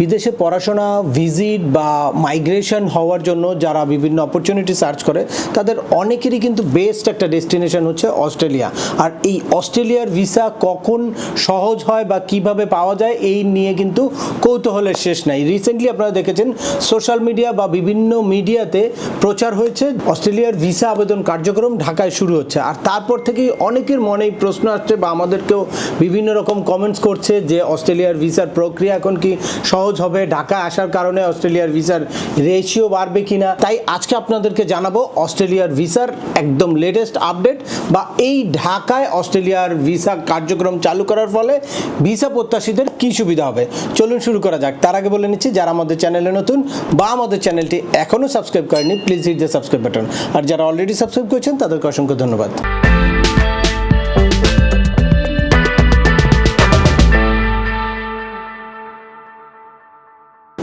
বিদেশে পড়াশোনা ভিজিট বা মাইগ্রেশন হওয়ার জন্য যারা বিভিন্ন অপরচুনিটি সার্চ করে, তাদের অনেকেরই কিন্তু বেস্ট একটা ডেস্টিনেশন হচ্ছে অস্ট্রেলিয়া। আর এই অস্ট্রেলিয়ার ভিসা কখন সহজ হয় বা কীভাবে পাওয়া যায়, এই নিয়ে কিন্তু কৌতূহলের শেষ নাই। রিসেন্টলি আপনারা দেখেছেন সোশ্যাল মিডিয়া বা বিভিন্ন মিডিয়াতে প্রচার হয়েছে, অস্ট্রেলিয়ার ভিসা আবেদন কার্যক্রম ঢাকায় শুরু হচ্ছে। আর তারপর থেকেই অনেকের মনেই প্রশ্ন আসছে বা আমাদেরকেও বিভিন্ন রকম কমেন্টস করছে যে অস্ট্রেলিয়ার ভিসার প্রক্রিয়া এখন কি সহজ হবে। ঢাকা আসার কারণে অস্ট্রেলিয়ার ভিসার রেশিও বাড়বে কিনা, তাই আজকে আপনাদেরকে জানাব অস্ট্রেলিয়ার ভিসার একদম লেটেস্ট আপডেট বা এই ঢাকায় অস্ট্রেলিয়ার ভিসা কার্যক্রম চালু করার ফলে ভিসা প্রত্যাশীদের কি সুবিধা হবে। চলুন শুরু করা যাক। তার আগে বলে নিচ্ছি, যারা আমাদের চ্যানেলে নতুন বা আমাদের চ্যানেলটি এখনও সাবস্ক্রাইব করেনি please hit the subscribe button আর যারা অলরেডি সাবস্ক্রাইব করেছেন, তাদেরকে অসংখ্য ধন্যবাদ।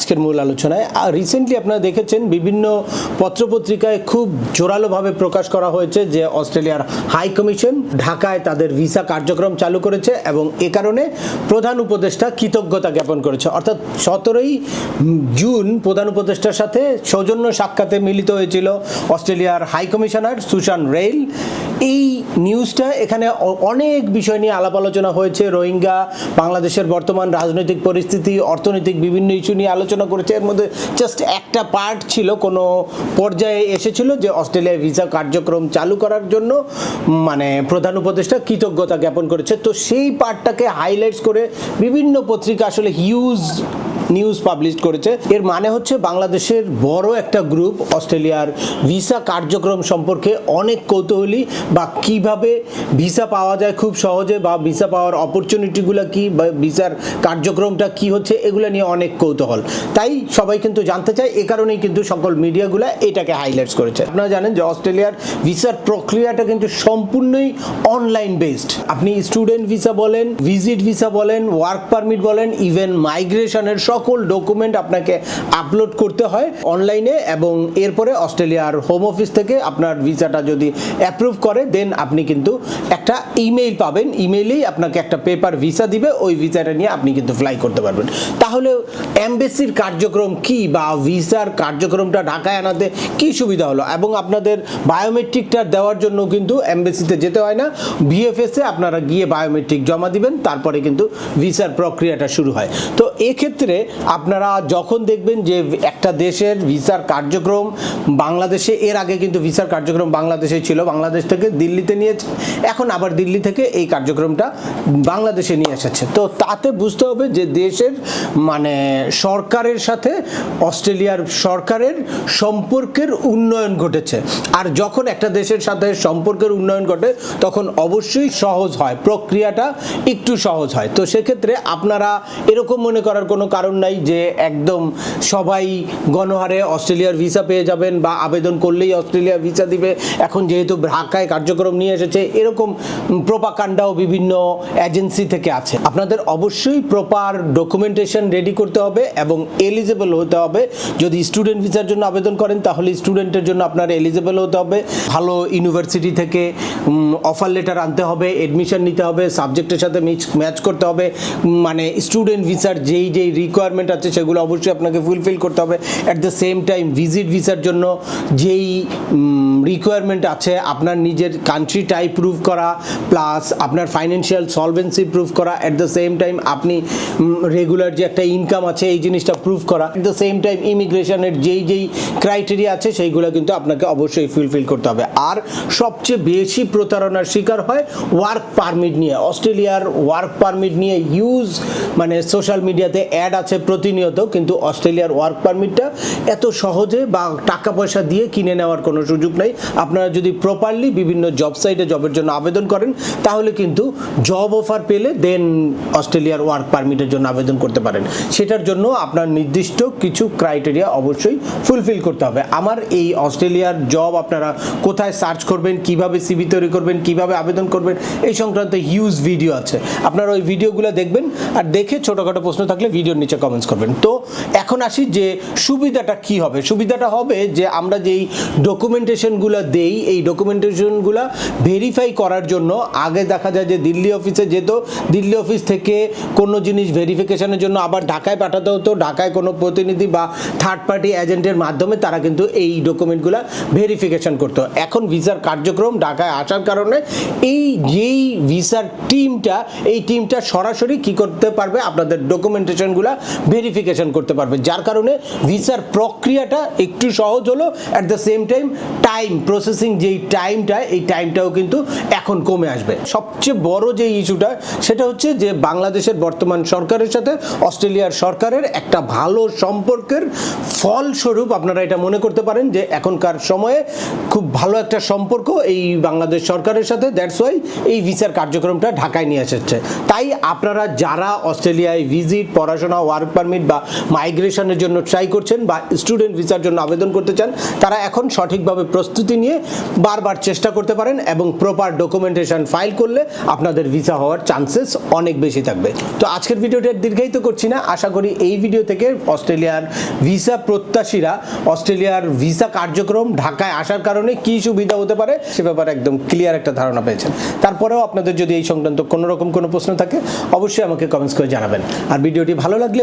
আজকের মূল আলোচনায়। আর রিসেন্টলি আপনারা দেখেছেন বিভিন্ন পত্রপত্রিকায় খুব জোরালোভাবে প্রকাশ করা হয়েছে যে অস্ট্রেলিয়ার হাই কমিশন ঢাকায় তাদের ভিসা কার্যক্রম চালু করেছে এবং এ কারণে প্রধান উপদেষ্টা কৃতজ্ঞতা জ্ঞাপন করেছে। অর্থাৎ সতেরোই জুন প্রধান উপদেষ্টার সাথে সৌজন্য সাক্ষাতে মিলিত হয়েছিল অস্ট্রেলিয়ার হাই কমিশনার সুশান রেইল। এই নিউজটা এখানে অনেক বিষয় নিয়ে আলাপ আলোচনা হয়েছে। রোহিঙ্গা, বাংলাদেশের বর্তমান রাজনৈতিক পরিস্থিতি, অর্থনৈতিক বিভিন্ন ইস্যু নিয়ে আলোচনা করেছে। এর মধ্যে জাস্ট একটা পার্ট ছিল, কোনো পর্যায়ে এসেছিল যে অস্ট্রেলিয়ায় ভিসা কার্যক্রম চালু করার জন্য মানে প্রধান উপদেষ্টা কৃতজ্ঞতা জ্ঞাপন করেছে। তো সেই পার্টটাকে হাইলাইটস করে বিভিন্ন পত্রিকা আসলে হিউজ নিউজ পাবলিশ করেছে। এর মানে হচ্ছে বাংলাদেশের বড় একটা গ্রুপ অস্ট্রেলিয়ার ভিসা কার্যক্রম সম্পর্কে অনেক কৌতূহলী বা কীভাবে ভিসা পাওয়া যায় খুব সহজে বা ভিসা পাওয়ার অপরচুনিটিগুলো কি বা ভিসার কার্যক্রমটা কি হচ্ছে, এগুলো নিয়ে অনেক কৌতূহল। তাই সবাই কিন্তু জানতে চায়, এ কারণেই কিন্তু সকল মিডিয়াগুলো এটাকে হাইলাইটস করেছে। আপনারা জানেন যে অস্ট্রেলিয়ার ভিসার প্রক্রিয়াটা কিন্তু সম্পূর্ণই অনলাইন বেসড আপনি স্টুডেন্ট ভিসা বলেন ভিজিট ভিসা বলেন ওয়ার্ক পারমিট বলেন ইভেন মাইগ্রেশনের সকল ডকুমেন্ট আপনাকে আপলোড করতে হয় অনলাইনে এবং এরপরে অস্ট্রেলিয়ার হোম অফিস থেকে আপনার ভিসাটা যদি অ্যাপ্রুভ করে দেন আপনি কিন্তু একটা ইমেইল পাবেন। ইমেইলেই আপনাকে একটা পেপার ভিসা দিবে। ওই ভিসাটা নিয়ে আপনি কিন্তু ফ্লাই করতে পারবেন। তাহলে এমবেসির কার্যক্রম কি বা ভিসার কার্যক্রমটা ঢাকায় আনাতে কি সুবিধা হলো? এবং আপনাদের বায়োমেট্রিকটা দেওয়ার জন্য কিন্তু এমবেসিতে যেতে হয় না। ভিএফএসে আপনারা গিয়ে বায়োমেট্রিক জমা দিবেন। তারপরে কিন্তু ভিসার প্রক্রিয়াটা শুরু হয়। তো এক্ষেত্রে আপনারা যখন দেখবেন যে একটা দেশের ভিসার কার্যক্রম বাংলাদেশে, এর আগে কিন্তু ভিসার কার্যক্রম বাংলাদেশে ছিল, বাংলাদেশ থেকে দিল্লিতে নিয়েছে এখন আবার দিল্লি থেকে এই কার্যক্রমটা বাংলাদেশে নিয়ে এসেছে। তো তাতে বুঝতে হবে যে দেশের মানে সরকারের সাথে অস্ট্রেলিয়ার সরকারের সম্পর্কের উন্নয়ন ঘটেছে। আর যখন একটা দেশের সাথে সম্পর্কের উন্নয়ন ঘটে, তখন অবশ্যই সহজ হয়, প্রক্রিয়াটা একটু সহজ হয়। তো সেক্ষেত্রে আপনারা এরকম মনে করার কোনো কারণ নাই যে একদম সবাই গণহারে অস্ট্রেলিয়ার ভিসা পেয়ে যাবেন বা আবেদন করলেই অস্ট্রেলিয়া ভিসা দিবে। এখন যেহেতু ঢাকায় কার্যক্রম নিয়ে এসেছে, এরকম প্রোপাকাণ্ডাও বিভিন্ন এজেন্সি থেকে আছে। আপনাদের অবশ্যই প্রপার ডকুমেন্টেশন রেডি করতে হবে এবং এলিজেবল হতে হবে। যদি স্টুডেন্ট ভিসার জন্য আবেদন করেন, তাহলে স্টুডেন্টের জন্য আপনার এলিজেবল হতে হবে। ভালো ইউনিভার্সিটি থেকে অফার লেটার আনতে হবে এডমিশন নিতে হবে সাবজেক্টের সাথে ম্যাচ করতে হবে। মানে স্টুডেন্ট ভিসার যেই যেই রিকোয়ারমেন্ট আছে, সেগুলো অবশ্যই আপনাকে ফুলফিল করতে হবে। At the same time visit ভিসার জন্য যেই রিকোয়ারমেন্ট আছে, আপনার নিজের কান্ট্রি টাইপ প্রুভ করা প্লাস আপনার ফাইন্যান্সিয়াল সলভেন্সি প্রুভ করা অ্যাট দ্য সেম টাইম আপনি রেগুলার যে একটা ইনকাম আছে, এই জিনিসটা প্রুভ করা। অ্যাট দ্য সেম টাইম ইমিগ্রেশনের যেই যেই ক্রাইটেরিয়া আছে, সেইগুলো কিন্তু আপনাকে অবশ্যই ফুলফিল করতে হবে। আর সবচেয়ে বেশি প্রতারণার শিকার হয় ওয়ার্ক পারমিট নিয়ে। অস্ট্রেলিয়ার ওয়ার্ক পারমিট নিয়ে ইউজ মানে সোশ্যাল মিডিয়াতে অ্যাড আছে আছে প্রতিনিয়ত, কিন্তু অস্ট্রেলিয়ার ওয়ার্ক পারমিটটা এত সহজে বা টাকা পয়সা দিয়ে কিনে নেওয়ার কোনো সুযোগ নেই। আপনারা যদি প্রপারলি বিভিন্ন জব সাইটে জবের জন্য আবেদন করেন, তাহলে কিন্তু জব অফার পেলে দেন অস্ট্রেলিয়ার ওয়ার্ক পারমিটের জন্য আবেদন করতে পারেন। সেটার জন্য আপনার নির্দিষ্ট কিছু ক্রাইটেরিয়া অবশ্যই ফুলফিল করতে হবে। আমার এই অস্ট্রেলিয়ার জব আপনারা কোথায় সার্চ করবেন, কীভাবে সিভি তৈরি করবেন, কীভাবে আবেদন করবেন, এই সংক্রান্ত হিউজ ভিডিও আছে। আপনারা ওই ভিডিওগুলো দেখবেন, আর দেখে ছোটোখাটো প্রশ্ন থাকলে ভিডিওর নিচে কমেন্টস করবেন। তো এখন আসি যে সুবিধাটা কি হবে? সুবিধাটা হবে যে আমরা যেই ডকুমেন্টেশনগুলো দেই, এই ডকুমেন্টেশনগুলো ভেরিফাই করার জন্য আগে দেখা যায় যে দিল্লি অফিসে যেত, দিল্লি অফিস থেকে কোনো জিনিস ভেরিফিকেশনের জন্য আবার ঢাকায় পাঠাতে হতো, ঢাকায় কোনো প্রতিনিধি বা থার্ড পার্টি এজেন্টের মাধ্যমে তারা কিন্তু এই ডকুমেন্টগুলো ভেরিফিকেশন করতো। এখন ভিসার কার্যক্রম ঢাকায় আসার কারণে এই যেই ভিসার টিমটা এই টিমটা সরাসরি কি করতে পারবে? আপনাদের ডকুমেন্টেশনগুলো ভেরিফিকেশন করতে পারবে। যার কারণে ভিসার প্রক্রিয়াটা একটু সহজ হলো। At the same time time processing যেই টাইমটা এই টাইমটাও কিন্তু এখন কমে আসবে। সবচেয়ে বড় যে ইস্যুটা সেটা হচ্ছে যে বাংলাদেশের বর্তমান সরকারের সাথে অস্ট্রেলিয়ার সরকারের একটা ভালো সম্পর্কের ফলস্বরূপ আপনারা এটা মনে করতে পারেন যে এখনকার সময়ে খুব ভালো একটা সম্পর্ক এই বাংলাদেশ সরকারের সাথে। দ্যাটস ওয়াই এই ভিসার কার্যক্রমটা ঢাকায় নিয়ে এসেছে। তাই আপনারা যারা অস্ট্রেলিয়ায় ভিজিট পড়াশোনা ওয়ার্ক পারমিট বা মাইগ্রেশনের জন্য ট্রাই করছেন বা স্টুডেন্ট ভিসার জন্য আবেদন করতে চান, তারা এখন সঠিকভাবে প্রস্তুতি নিয়ে বারবার চেষ্টা করতে পারেন এবং প্রপার ডকুমেন্টেশন ফাইল করলে আপনাদের ভিসা হওয়ার চান্সেস অনেক বেশি থাকবে। তো আজকের ভিডিওটা দীর্ঘায়িত করছি না, আশা করি এই ভিডিও থেকে অস্ট্রেলিয়ার ভিসা প্রত্যাশীরা, অস্ট্রেলিয়ার ভিসা কার্যক্রম ঢাকায় আসার কারণে কি সুবিধা হতে পারে সে ব্যাপারে একদম ক্লিয়ার একটা ধারণা পেয়েছেন। তারপরেও আপনাদের যদি এই সংক্রান্ত কোনো রকম কোনো প্রশ্ন থাকে, অবশ্যই আমাকে কমেন্টস করে জানাবেন। আর ভিডিওটি ভালো লাগলে